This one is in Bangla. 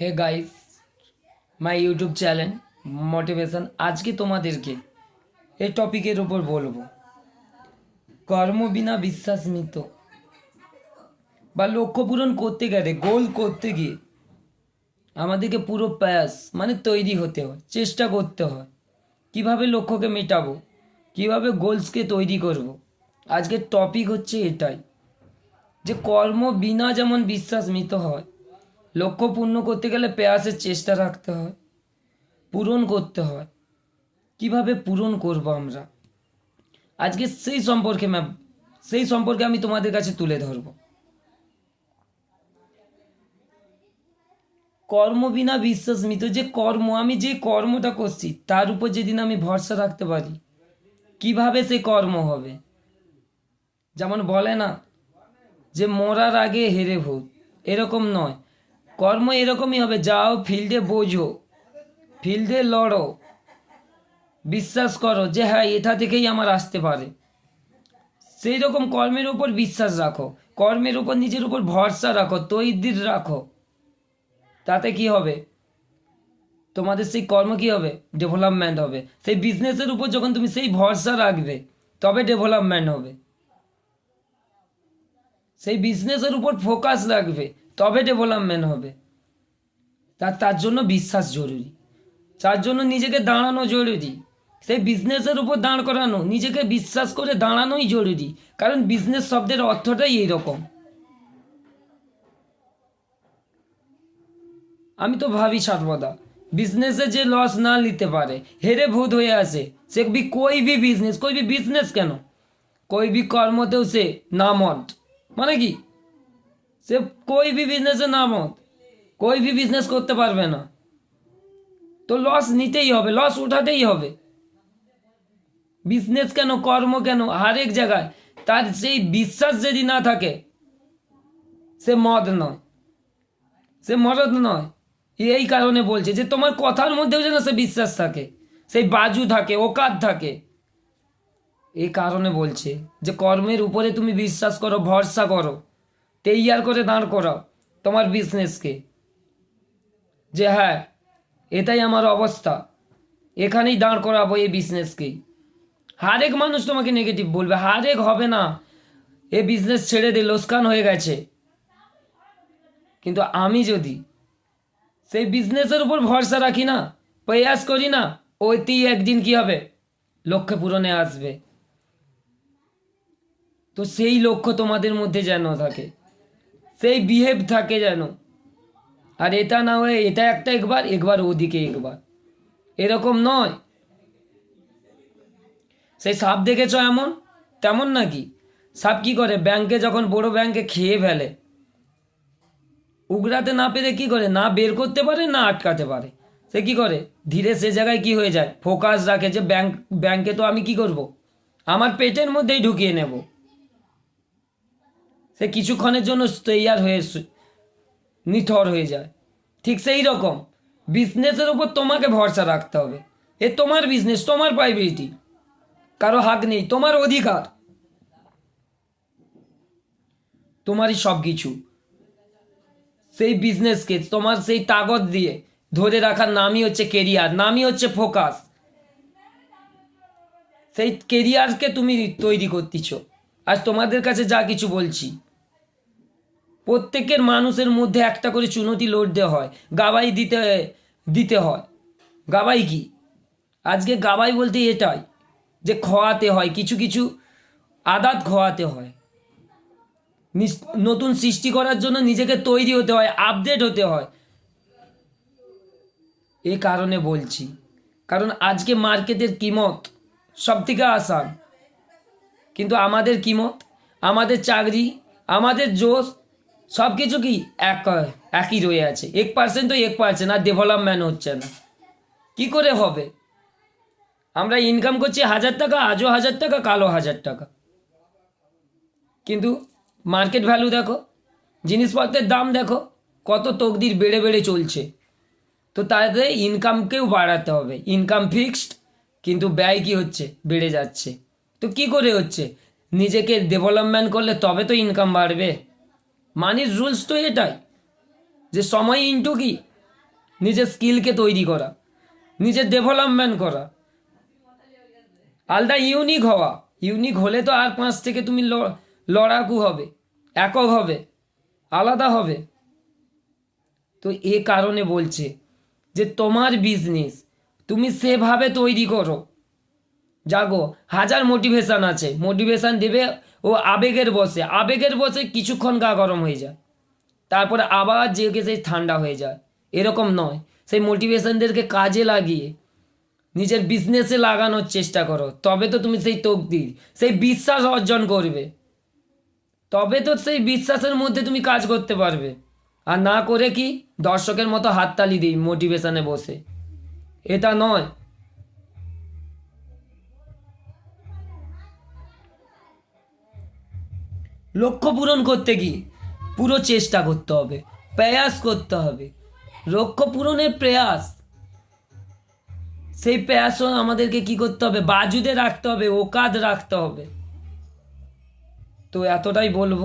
Hey guys my YouTube channel motivation আজকে তোমাদেরকে এই টপিকের উপর বলব। কর্ম বিনা বিশ্বাস মৃত। বা লক্ষ্য পূরণ করতে গেলে গোল করতে গিয়ে আমাদেরকে পুরো প্যাস মানে তৈরি হতে হয়, চেষ্টা করতে হয়। কীভাবে লক্ষ্যকে মেটাবো, কীভাবে গোলসকে তৈরি করব। আজকের টপিক হচ্ছে এটাই, যে কর্ম বিনা যেমন বিশ্বাস মৃত হয় লক্ষ্য পূর্ণ করতে গেলে প্রয়াসের চেষ্টা রাখতে হয়, পূরণ করতে হয়। কীভাবে পূরণ করব আমরা? আজকে সেই সম্পর্কে ম্যাম সেই সম্পর্কে আমি তোমাদের কাছে তুলে ধরব। কর্ম বিনা বিশ্বাস মৃত যে কর্ম, আমি যে কর্মটা করছি, তার উপর যেদিন আমি ভরসা রাখতে পারি, কীভাবে সে কর্ম হবে? যেমন বলে না যে, মরার আগে হেরে ভূত। এরকম নয়। কর্ম এরকমই হবে, যাও ফিল্ডে বোঝো, ফিল্ডে লড়ো, বিশ্বাস করো যে হ্যাঁ এটা থেকেই আমার আসতে পারে। সেই রকম কর্মের উপর বিশ্বাস রাখো, কর্মের উপর নিজের উপর ভরসা রাখো তৈদির রাখো। তাতে কি হবে? তোমাদের সেই কর্ম কি হবে? ডেভেলপমেন্ট হবে। সেই বিজনেসের উপর যখন তুমি সেই ভরসা রাখবে, তবে ডেভেলপমেন্ট হবে। সেই বিজনেসের উপর ফোকাস রাখবে। তবে ডেভেলপমেন্ট হবে। তা, তার জন্য বিশ্বাস জরুরি। তার জন্য নিজেকে দাঁড়ানো জরুরি। সেই বিজনেসের উপর দাঁড় করানো, নিজেকে বিশ্বাস করে দাঁড়ানোই জরুরি। কারণ বিজনেস শব্দের অর্থটাই এইরকম। আমি তো ভাবি সর্বদা বিজনেসে যে লস না নিতে পারে, হেরে ভূত হয়ে আসে সে বি কই বি বিজনেস কই বি বিজনেস কেন? কই বি কর্মতেও সে না মানে কি? সে কই ভি বিজনেসে নাম? কই ভি বিজনেস করতে পারবে না। তো লস নিতেই হবে লস উঠাতেই হবে। বিজনেস কেন, কর্ম কেন এক জায়গায়। তার সেই বিশ্বাস যদি না থাকে, সে মদ নয়। সে মরদ নয়। এই কারণে বলছে যে তোমার কথার মধ্যেও যেন সে বিশ্বাস থাকে, সেই বাজু থাকে, ওকাত থাকে। এই কারণে বলছে যে কর্মের উপরে তুমি বিশ্বাস করো, ভরসা করো। তৈয়ার করে দাঁড় করাও তোমার বিজনেসকে যে হ্যাঁ এটাই আমার অবস্থা এখানেই দাঁড় করাবো এই বিজনেসকেই হারেক মানুষ তোমাকে নেগেটিভ বলবে হারেক হবে না এ বিজনেস ছেড়ে দে লোসকান হয়ে গেছে কিন্তু আমি যদি সেই বিজনেসের উপর ভরসা রাখি না প্রয়াস করি না ওইতেই একদিন কি হবে লক্ষ্য পূরণে আসবে তো সেই লক্ষ্য তোমাদের মধ্যে যেন থাকে সেই বিহেভ থাকে যেন। আর এটা না হয়ে, এটা একটা একবার একবার ওদিকে একবার। এরকম নয়। সেই সাপ দেখেছ এমন? তেমন নাকি? সাপ কি করে? ব্যাংকে যখন বড় ব্যাংকে খেয়ে ফেলে। উগড়াতে না পেরে কি করে? না বের করতে পারে, না আটকাতে পারে। সে কি করে? ধীরে সে জায়গায় কি হয়ে যায়? ফোকাস রাখে যে ব্যাংক, ব্যাংকে তো আমি কি করব। আমার পেটের মধ্যেই ঢুকিয়ে নেব। সে কিছুক্ষণের জন্য তৈয়ার হয়ে নিথর হয়ে যায়। ঠিক সেই রকম। বিজনেসের উপর তোমাকে ভরসা রাখতে হবে। এ তোমার বিজনেস তোমার প্রাইভেটি কারও হাক নেই, তোমার অধিকার। তোমারই সব কিছু সেই বিজনেসকে তোমার সেই তাগত দিয়ে ধরে রাখার নামই হচ্ছে কেরিয়ার নামই হচ্ছে ফোকাস সেই কেরিয়ারকে তুমি তৈরি করতেছ। আজ তোমাদের কাছে যা কিছু বলছি প্রত্যেকের মানুষের মধ্যে একটা করে চুনতি লোড দেওয়া হয়, গাবাই দিতে দিতে হয়। গাবাই কি? আজকে গাবাই বলতে এটাই, যে খোয়াতে হয়, কিছু কিছু আদাত খোয়াতে হয়। নতুন সৃষ্টি করার জন্য নিজেকে তৈরি হতে হয় আপডেট হতে হয়। এ কারণে বলছি, কারণ আজকে মার্কেটের কিমত সব থেকে আসান কিন্তু আমাদের কিমত, আমাদের চাকরি, আমাদের জোশ সব কিছু কি এক, একই রয়ে আছে? এক পার্সেন্ট তো এক পার্সেন্ট আর ডেভেলপমেন্ট হচ্ছে না। কি করে হবে? আমরা ইনকাম করছি হাজার টাকা, আজও হাজার টাকা কালো হাজার টাকা। কিন্তু মার্কেট ভ্যালু দেখো, জিনিসপত্রের দাম দেখো, কত তকদির বেড়ে বেড়ে চলছে। তো তাতে ইনকামকেও বাড়াতে হবে। ইনকাম ফিক্সড কিন্তু ব্যয় কি হচ্ছে? বেড়ে যাচ্ছে। তো কি করে হচ্ছে? নিজেকে ডেভেলপমেন্ট করলে তবে তো ইনকাম বাড়বে। মানির রুলস তো এটাই, যে সময় ইন্টু কি? নিজের স্কিলকে তৈরি করা, নিজের ডেভেলপমেন্ট করা। আলাদা ইউনিক হওয়া ইউনিক হলে তো আর পাঁচ থেকে তুমি লড়াকু হবে, একক হবে, আলাদা হবে। তো এ কারণে বলছে যে তোমার বিজনেস তুমি সেভাবে তৈরি করো। জাগো, হাজার মোটিভেশন আছে মোটিভেশন দেবে ও আবেগের বসে আবেগের বসে কিছুক্ষণ গা গরম হয়ে যায়। তারপরে আবার জেগে সেই ঠান্ডা হয়ে যায়। এরকম নয়, সেই মোটিভেশনদেরকে কাজে লাগিয়ে নিজের বিজনেসে লাগানোর চেষ্টা করো। তবে তো তুমি সেই তকদির, সেই বিশ্বাস অর্জন করবে। তবে তো সেই বিশ্বাসের মধ্যে তুমি কাজ করতে পারবে। আর না করে কি দর্শকের মতো হাততালি দিই মোটিভেশনে বসে। এটা নয় লক্ষ্য পূরণ করতে গিয়ে পুরো চেষ্টা করতে হবে, প্রয়াস করতে হবে। লক্ষ্য পূরণের প্রয়াস, সেই প্রয়াসও আমাদেরকে কি করতে হবে? বাজুদে রাখতে হবে ওকাদ রাখতে হবে। তো এতটাই বলব।